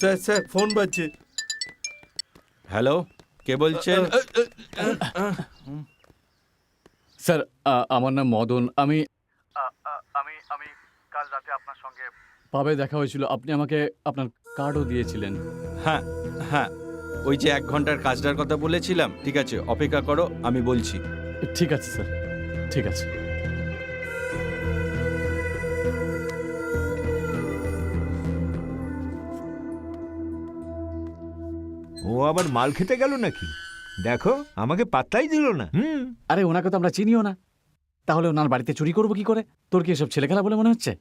Sir sir phone বাজছে। Hello কে বলছেন? স্যার আমার নাম মদন। আমি আমি আমি কাল রাতে আপনার সঙ্গে পাবে দেখা হয়েছিল। আপনি আমাকে আপনার কার্ডও দিয়েছিলেন। হ্যাঁ হ্যাঁ ওই যে এক ঘণ্টার কাজটার কথা বলেছিলাম। ঠিক আছে অপেক্ষা করো আমি বলছি। ঠিক আছে স্যার। ঠিক আছে। ও আবার মাল খেতে গেল নাকি? দেখো আমাকে পাত্তাই দিল না। হুম। আরে ওনাকে তো আমরা চিনিও না। তাহলে ওনার বাড়িতে চুরি করব কি করে? তোর কি এসব ছেলেখেলা বলে মনে হচ্ছে?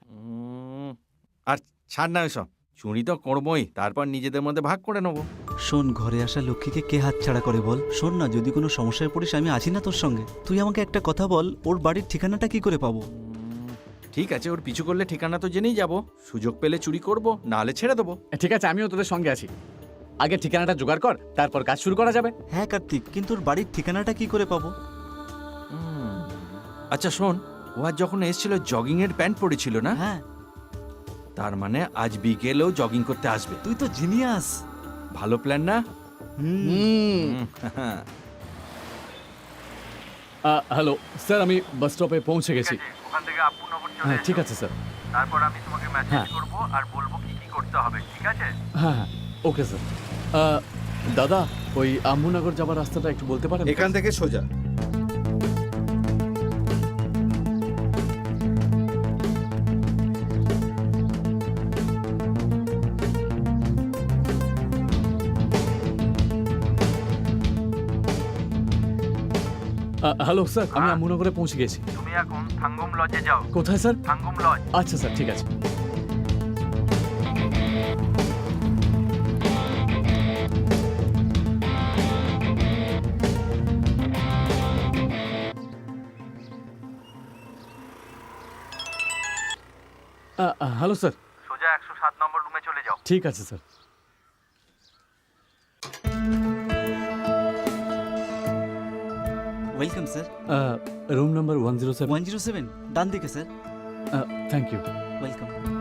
আর ছাড় না এসব। চুরি তো করবোই তারপর নিজেদের মধ্যে ভাগ করে নেব। শোন ঘরে আসা লক্ষ্মীকে কে হাতছাড়া করে বল? শোন না যদি কোনো সমস্যায় পড়িস আমি আছি না তোর সঙ্গে। তুই আমাকে একটা কথা বল ওর বাড়ির ঠিকানাটা কি করে পাবো? ঠিক আছে ওর পিছু করলে ঠিকানা তো জেনেই যাব। সুযোগ পেলে চুরি করব নাহলে ছেড়ে দেবো। ঠিক আছে আমিও তোদের সঙ্গে আছি। আগে ঠিকানাটা জোগাড় কর তারপর কাজ শুরু করা যাবে। হ্যাঁ কার্তিক কিন্তু ওর বাড়ির ঠিকানাটা কি করে পাবো? আচ্ছা শোন ও আজ যখন এসেছিল জগিং এর প্যান্ট পরেছিল না? হ্যাঁ। তার মানে আজ বিকেলেও জগিং করতে আসবে। তুই তো জিনিয়াস। ভালো প্ল্যান না? হ্যাঁ। হ্যালো স্যার আমি বাস স্টপে পৌঁছে গেছি। ওখান থেকে আপুনগর চলে হ্যাঁ ঠিক আছে স্যার। তারপর আমি তোমাকে মেসেজ হ্যাঁ। করব আর বলব কি কি করতে হবে ঠিক আছে? হ্যাঁ হ্যাঁ। Okay sir. আ, দাদা ওই আম্বুনগর যাবার রাস্তাটা একটু বলতে পারেন এখান থেকে সোজা। আ, হ্যালো স্যার আমি হ্যাঁ। আম্বুনগরে পৌঁছে গেছি। তুমি এখন থাঙ্গুম লজে যাও। কোথায় স্যার? থাঙ্গুম লজ। আচ্ছা স্যার ঠিক আছে। Hello sir. সোজা একশো সাত নম্বর রুমে চলে যাও। ঠিক আছে sir. Welcome sir. Room number one zero seven. One zero seven. ডান দিকে স্যার। Thank you. ওয়েলকাম।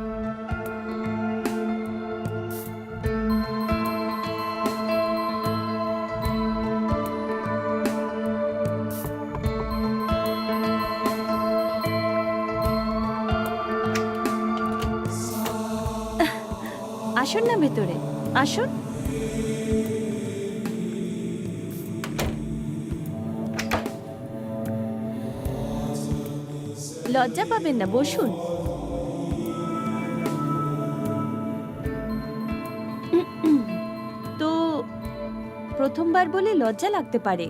আসুন না ভেতরে। আসুন। লজ্জা পাবেন না, বসুন। তো প্রথমবার বলে লজ্জা লাগতে পারে।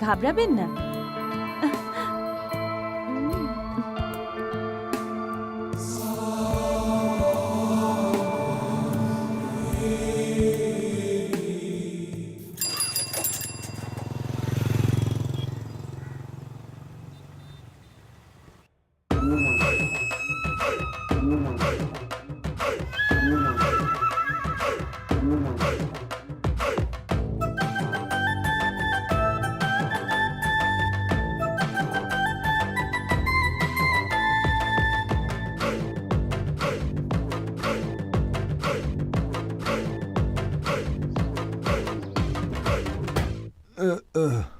ঘাবড়াবেন না। হ্যাঁ?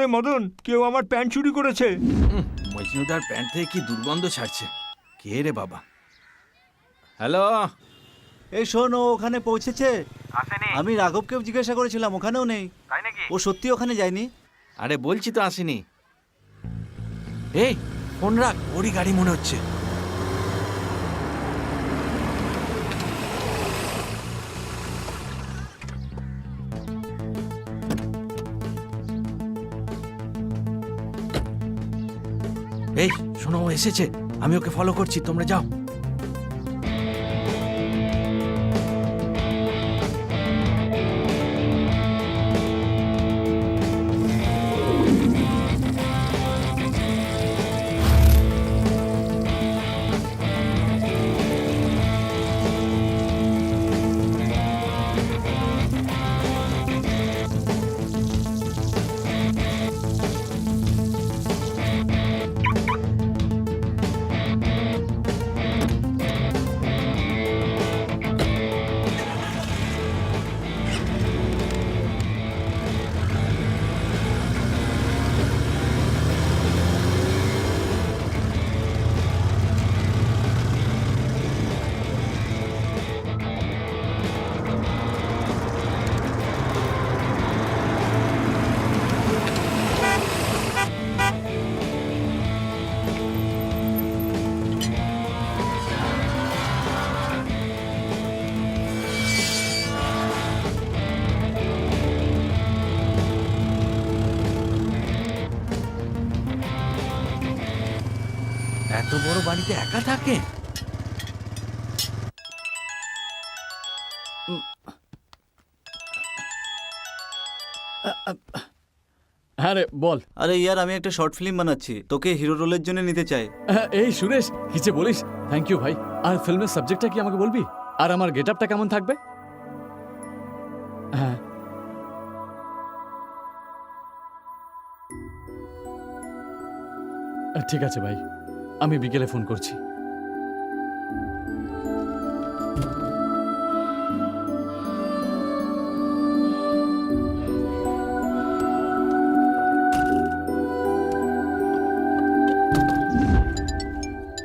আরে মদন কেউ আমার প্যান্ট চুরি করেছে। মজনুদার প্যান্ট থেকে কি দুর্গন্ধ ছাড়ছে? কে রে বাবা? হ্যালো? এই শোন ও ওখানে পৌঁছেছে। আমি রাঘবকেও জিজ্ঞাসা করেছিলাম ওখানেও নেই। ও সত্যি ওখানে যায়নি? আরে বলছি তো আসেনি। এই ফোন রাখ ওরই গাড়ি মনে হচ্ছে। এই শোনো এসেছে। আমি ওকে ফলো করছি তোমরা যাও। এত বড় বাড়িতে একা থাকে? হ্যাঁ রে বল। আরে ইয়ার আমি একটা শর্ট ফিল্ম বানাচ্ছি। তোকে হিরো রোলের জন্য নিতে চাই। হ্যাঁ, এই সুরেশ কিছু বলিস। থ্যাংক ইউ ভাই। আর ফিল্মের সাবজেক্টটা কি আমাকে বলবি? আর আমার গেট আপটা কেমন থাকবে? হ্যাঁ। ঠিক আছে ভাই। আমি বিকেলে ফোন করছি।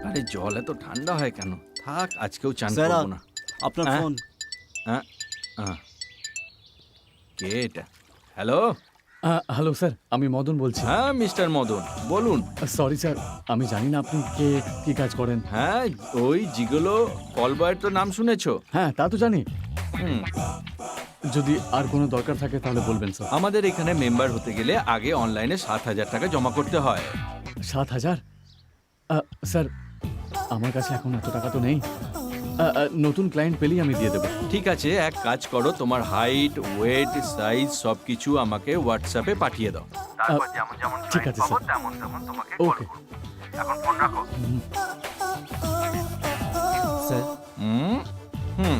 আরে জল এত ঠান্ডা হয় কেন? থাক আজকেও চান স্যার করব না। আপনার হ্যাঁ? ফোন। হ্যাঁ? হ্যাঁ। কে এটা? হ্যালো? হ্যালো স্যার আমি মদন বলছি। হ্যাঁ মিস্টার মদন বলুন। সরি স্যার আমি জানি না আপনি কে কি কাজ করেন। হ্যাঁ ওই জিগলো কলবয়ের তো নাম শুনেছো? হ্যাঁ তা তো জানি। হুম। যদি আর কোনো দরকার থাকে তাহলে বলবেন স্যার। আমাদের এখানে মেম্বার হতে গেলে আগে অনলাইনে সাত হাজার টাকা জমা করতে হয়। সাত হাজার? স্যার আমার কাছে এখন এত টাকা তো নেই। নতুন ক্লায়েন্ট পেলেই আমি দিয়ে দেবো। ঠিক আছে এক কাজ করো তোমার হাইট ওয়েট সাইজ সব কিছু আমাকে হোয়াটসঅ্যাপে পাঠিয়ে দাও। তারপর যেমন যেমন ঠিক আছে, স্যার। তেমন তেমন তোমাকে ওকে এখন ফোন রাখো। স্যার হুম? হুম।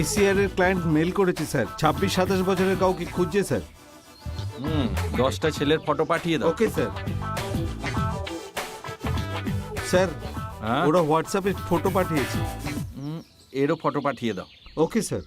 এসিআর এর ক্লায়েন্ট মেল করেছে স্যার ছাব্বিশ সাতাশ বছরের কাউকে খুঁজছে স্যার হুম দশটা ছেলের ফটো পাঠিয়ে দাও। ওকে স্যার স্যার হ্যাঁ? ওরা হোয়াটসঅ্যাপে ফটো পাঠিয়েছে। এরও ফটো পাঠিয়ে দাও। Okay sir